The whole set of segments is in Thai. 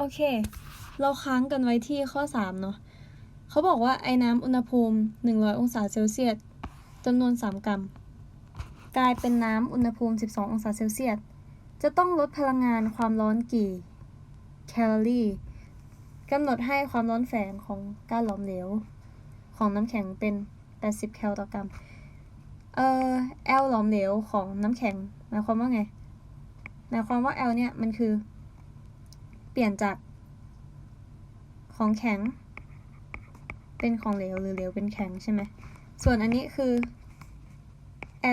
โอเค เราค้างกันไว้ที่ข้อ 3 เนาะเขาบอกว่าไอ้น้ำอุณหภูมิ 100 องศาเซลเซียสจำนวน 3 กรัม กลายเป็นน้ำอุณหภูมิ 12 องศาเซลเซียส จะต้องลดพลังงานความร้อนกี่แคลอรี่กำหนดให้ความร้อนแฝงของก๊าซหลอมเหลว ของน้ำแข็งเป็น 80 แคลต่อกรัม เอ่อ L หลอมเหลวของน้ำแข็ง หมายความว่าไง หมายความว่า L เนี่ย มันคือ เปลี่ยนจากของแข็ง เป็นของเหลวหรือเหลวเป็นแข็งใช่ไหม ส่วนอันนี้คือ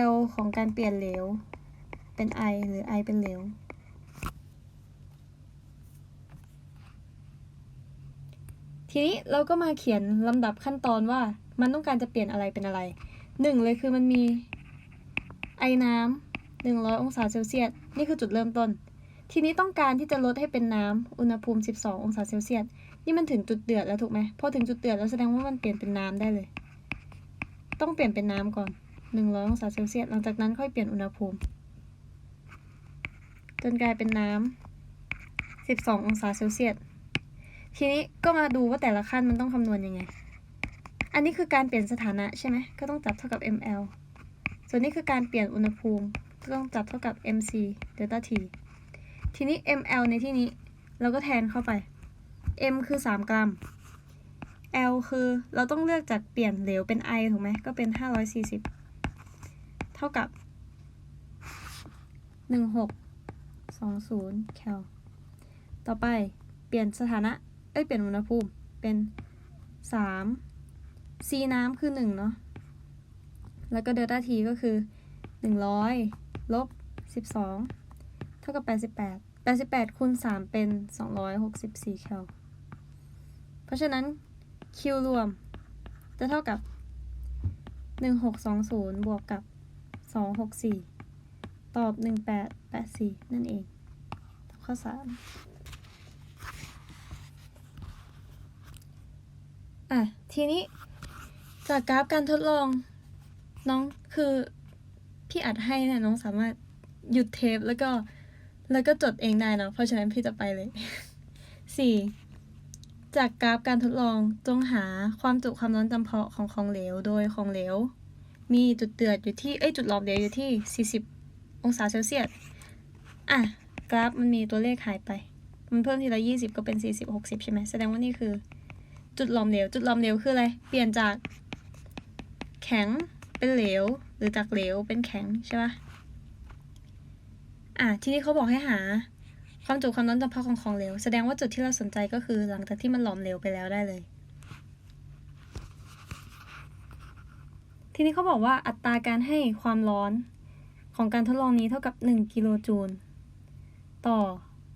L ของการเปลี่ยนเหลว เป็น I หรือ I เป็นเหลว ทีนี้เราก็มาเขียนลำดับขั้นตอนว่ามันต้องการจะเปลี่ยนอะไรเป็นอะไรหนึ่งเลยคือมันมีไอน้ำหนึ่งร้อยองศาเซลเซียส นี่คือจุดเริ่มต้น ทีนี้ต้องการที่จะลดให้เป็นน้ำอุณหภูมิ 12 องศาเซลเซียส นี่มันถึงจุดเดือดแล้วถูกไหมพอถึงจุดเดือดแล้วแสดงว่ามันเปลี่ยนเป็นน้ำได้เลย ต้องเปลี่ยนเป็นน้ำก่อน 100 องศาเซลเซียส หลังจากนั้นค่อยเปลี่ยนอุณหภูมิ จนกลายเป็นน้ำ12 องศาเซลเซียส ทีนี้ก็มาดูว่าแต่ละขั้นมันต้องคำนวณยังไง อันนี้คือการเปลี่ยนสถานะใช่ไหม ก็ต้องจับเท่ากับ ml ส่วนนี้คือการเปลี่ยนอุณหภูมิ ก็ต้องจับเท่ากับ mc delta t ทีนี้ ml ในที่นี้เราก็แทนเข้าไป m คือ 3 กรัม l คือเราต้องเลือกจากเปลี่ยนเหลวเป็น i ถูกไหมก็เป็น 540 เท่ากับ 1620 แคล ต่อไปเปลี่ยนสถานะ เอ้ย เปลี่ยนอุณหภูมิเป็น 3 c น้ำคือ 1 เนาะแล้วก็เดลต้า t ก็คือ 100ลบ12 ท่ากับ 88 88คูณ3เป็น 264 แคล เพราะฉะนั้น Q รวม จะเท่ากับ 1620 บวกกับ 264 ตอบ 1884 นั่นเองข้อ 3 อะ ทีนี้จากกราฟการทดลอง น้องคือ พี่อัดให้นี่ยน้องสามารถหยุดเทปแล้วก็ แล้วก็จดเองได้นะเพราะฉะนั้นพี่จะไปเลย 4. จากกราฟการทดลองจงหาความจุความร้อนจำเพาะของของเหลวโดยของเหลว มีจุดเดือดอยู่ที่เอ้ยจุดหลอมเหลวอยู่ที่ 40 องศาเซลเซียสอะกราฟมันมีตัวเลขหายไป มันเพิ่มทีละ 20 ก็เป็น 40 60 ใช่ไหมแสดงว่านี่คือ จุดหลอมเหลว จุดหลอมเหลวคืออะไร เปลี่ยนจากแข็งเป็นเหลว หรือจากเหลวเป็นแข็งใช่ปะ อะที่นี้เขาบอกให้หา ความจุความร้อนจำเพาะของของเหลว แสดงว่าจุดที่เราสนใจก็คือหลังจากที่มันหลอมเหลวไปแล้วได้เลย ทีนี้เขาบอกว่าอัตราการให้ความร้อนของการทดลองนี้เท่ากับ 1 กิโลจูลต่อ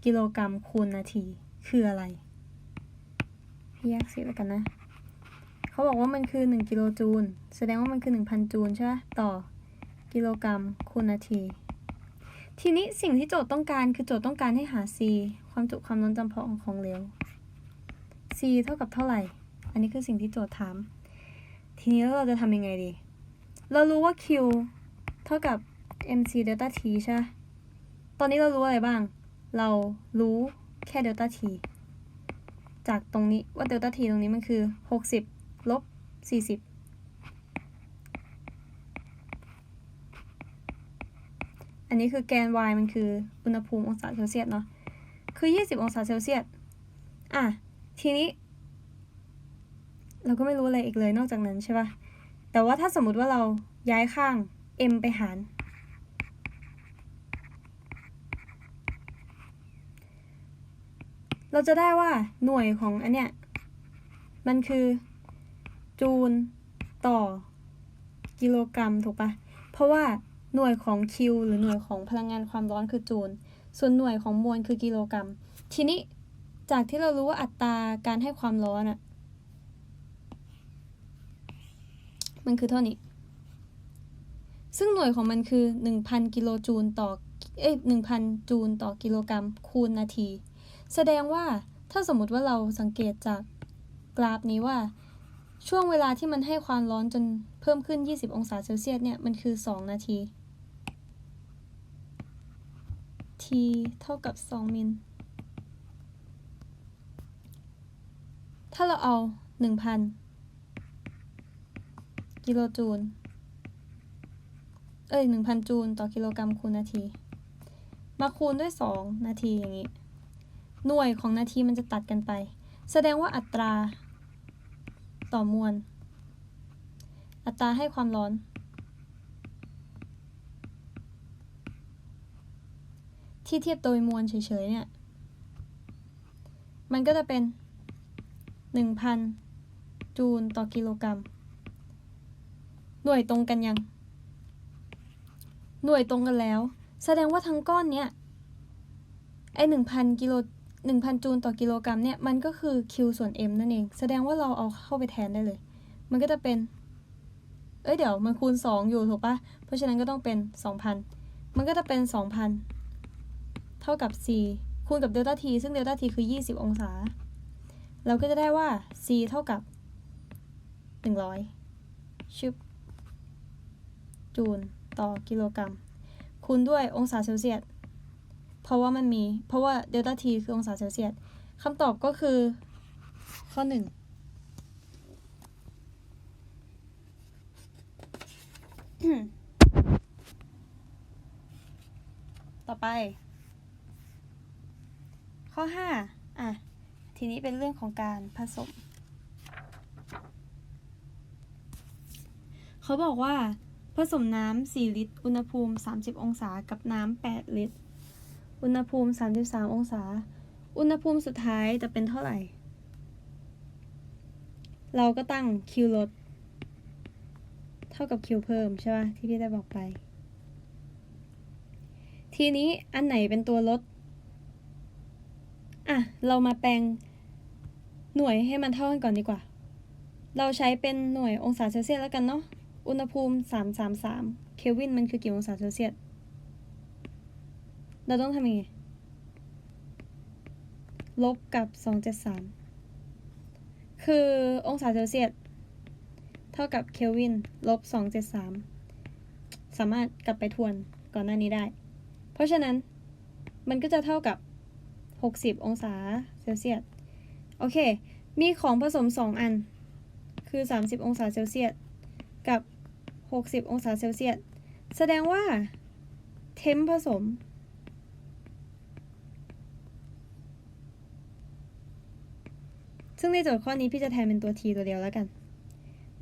กิโลกรัมคูณนาทีคืออะไรพี่แยกสีแล้วกันนะ เขาบอกว่ามันคือ 1 กิโลจูล แสดงว่ามันคือ 1,000 จูลใช่ไหมต่อ กิโลกรัมคูณนาที ทีนี้สิ่งที่โจทย์ต้องการคือโจทย์ต้องการให้หา c ความจุความร้นจำเพาะของของเหลว c เท่ากับเท่าไหร่ อันนี้คือสิ่งที่โจทย์ถาม ทีนี้แล้วเราจะทำยังไงดี เรารู้ว่า q เท่ากับ mc delta t ใช่ ตอนนี้เรารู้อะไรบ้าง เรารู้แค่ delta t จากตรงนี้ว่า delta t ตรงนี้มันคือ 60 ลบ 40 อันนี้คือแกน y มันคืออุณหภูมิองศาเซลเซียสเนาะ คือ 20 องศาเซลเซียส อะ ทีนี้ เราก็ไม่รู้อะไรอีกเลยนอกจากนั้นใช่ปะแต่ว่าถ้าสมมุติว่าเราย้ายข้าง m ไปหาร เราจะได้ว่าหน่วยของอันเนี้ย มันคือจูลต่อกิโลกรัมถูกป่ะ เพราะว่า หน่วยของ Q หรือหน่วยของพลังงานความร้อนคือจูล ส่วนหน่วยของมวลคือกิโลกรัม ทีนี้จากที่เรารู้ว่าอัตราการให้ความร้อนอะมันคือเท่านี้ ซึ่งหน่วยของมันคือ 1,000 กิโลจูลต่อ เอ้ย1,000 จูลต่อกิโลกรัม คูณนาที แสดงว่าถ้าสมมติว่าเราสังเกตจากกราฟนี้ว่าช่วงเวลาที่มันให้ความร้อนจนเพิ่มขึ้น 20 องศาเซลเซียสเนี่ย มันคือ 2 นาที t เท่ากับ 2 มิล ถ้าเราเอาหนึ่งพันกิโลจูล เอ้ยหนึ่งพันจูลต่อกิโลกรัมคูณนาที มาคูณด้วยสองนาทีอย่างนี้ หน่วยของนาทีมันจะตัดกันไป แสดงว่าอัตรา ต่อมวล อัตราให้ความร้อน ที่เทียบโดยมวลเฉยๆเนี่ย มันก็จะเป็น 1,000 จูลต่อกิโลกรัม หน่วยตรงกันยัง หน่วยตรงกันแล้ว แสดงว่าทั้งก้อนเนี้ยไอ1,000กิโล1,000จูลต่อกิโลกรัมเนี่ย มันก็คือ Q ส่วน M นั่นเอง แสดงว่าเราเอาเข้าไปแทนได้เลย มันก็จะเป็น เอ้ยเดี๋ยวมันคูณ 2 อยู่ถูกปะเพราะฉะนั้นก็ต้องเป็น 2,000 มันก็จะเป็น 2,000 เท่ากับ c คูณกับเดลต้า t ซึ่งเดลต้า t คือ 20 องศา เราก็จะได้ว่า c เท่ากับ 100 ชึบ จูลต่อกิโลกรัม คูณด้วยองศาเซลเซียส เพราะว่ามันมี เพราะว่าเดลต้า t คือองศาเซลเซียสคำตอบก็คือ ข้อ 1ต่อไป ข้อ 5 อะ ทีนี้เป็นเรื่องของการผสม เขาบอกว่า ผสมน้ำ4ลิตร อุณหภูมิ 30 องศา กับน้ำ8ลิตร อุณหภูมิ 33 องศา อุณหภูมิสุดท้ายจะเป็นเท่าไหร่ เราก็ตั้ง Q ลด เท่ากับ Q เพิ่มใช่ป่ะ ที่พี่ได้บอกไป ทีนี้อันไหนเป็นตัวลด อะ เรามาแปลงหน่วยให้มันเท่ากันก่อนดีกว่า เราใช้เป็นหน่วยองศาเซลเซียสแล้วกันเนาะ อุณหภูมิ 333 เคลวินมันคือกี่องศาเซลเซียส เราต้องทำยังไง ลบกับ 273 คือองศาเซลเซียส เท่ากับเคลวินลบ 273 สามารถกลับไปทวนก่อนหน้านี้ได้ เพราะฉะนั้นมันก็จะเท่ากับ 60 องศาเซลเซียส โอเค มีของผสม 2 อัน คือ 30 องศาเซลเซียส กับ 60 องศาเซลเซียส แสดงว่า เทมผสม ซึ่งในโจทย์ข้อนี้พี่จะแทนเป็นตัว t ตัวเดียวแล้วกัน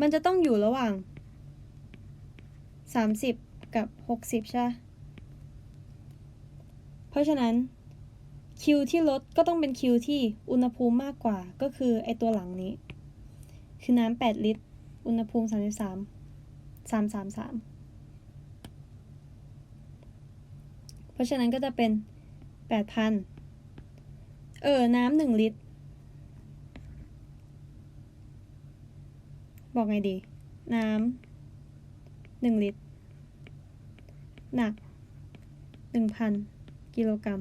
มันจะต้องอยู่ระหว่าง 30 กับ 60 ใช่ เพราะฉะนั้น Q ที่ลดก็ต้องเป็น Q ที่อุณหภูมิมากกว่าก็คือไอตัวหลังนี้ คือน้ำ8ลิตร อุณหภูมิ 33 333 เพราะฉะนั้นก็จะเป็น 8,000 เออ น้ำ1ลิตร บอกไงดี น้ำ1ลิตร หนัก 1,000 กิโลกรัม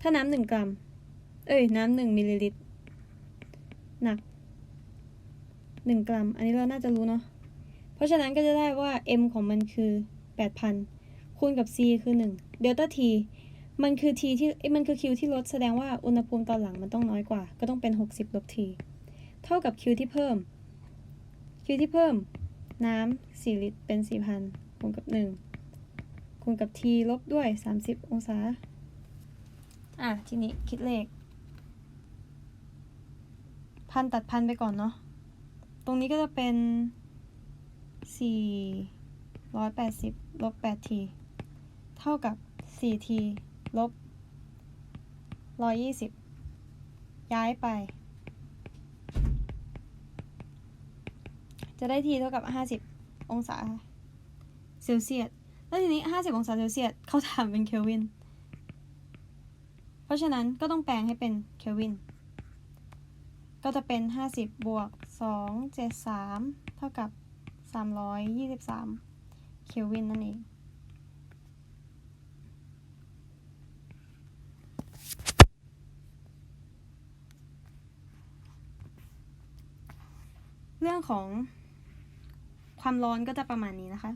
ถ้าน้ำหนึ่งกรัม เอ้ย น้ำหนึ่งมิลลิลิตร หนักหนึ่งกรัม อันนี้เราน่าจะรู้เนาะ เพราะฉะนั้นก็จะได้ว่า m ของมันคือแปดพันคูณกับ c คือหนึ่งเดลต้า t มันคือ t ที่เอ้มันคือ q ที่ลดแสดงว่าอุณหภูมิตอนหลังมันต้องน้อยกว่า ก็ต้องเป็นหกสิบลบ t เท่ากับ q ที่เพิ่ม q ที่เพิ่ม น้ำสี่ลิตรเป็นสี่พันคูณกับหนึ่งคูณกับ t ลบด้วยสามสิบองศา อะ ทีนี้คิดเลข พันตัดพันไปก่อนเนาะ ตรงนี้ก็จะเป็นสี่ร้อยแปดสิบลบแปดที เท่ากับสี่ทีลบร้อยยี่สิบย้ายไป จะได้ทีเท่ากับห้าสิบองศาเซลเซียส แล้วทีนี้ห้าสิบองศาเซลเซียสเขาถามเป็นเคลวิน ราะฉะนั้นก็ต้องแปลงให้เป็นเคลวิน ก็จะเป็น 50 บวก 2 7 3 เท่ากับ 323 เคลวินนั่นเองเรื่องของความร้อนก็จะประมาณนี้นะคะ